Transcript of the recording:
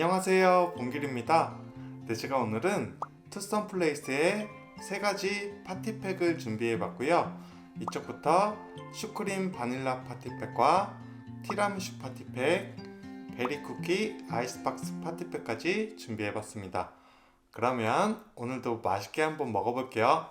안녕하세요. 봉길입니다. 네 제가 오늘은 투썸 플레이스의 세 가지 파티팩을 준비해 봤고요. 이쪽부터 슈크림 바닐라 파티팩과 티라미슈 파티팩 베리쿠키 아이스박스 파티팩까지 준비해 봤습니다. 그러면 오늘도 맛있게 한번 먹어볼게요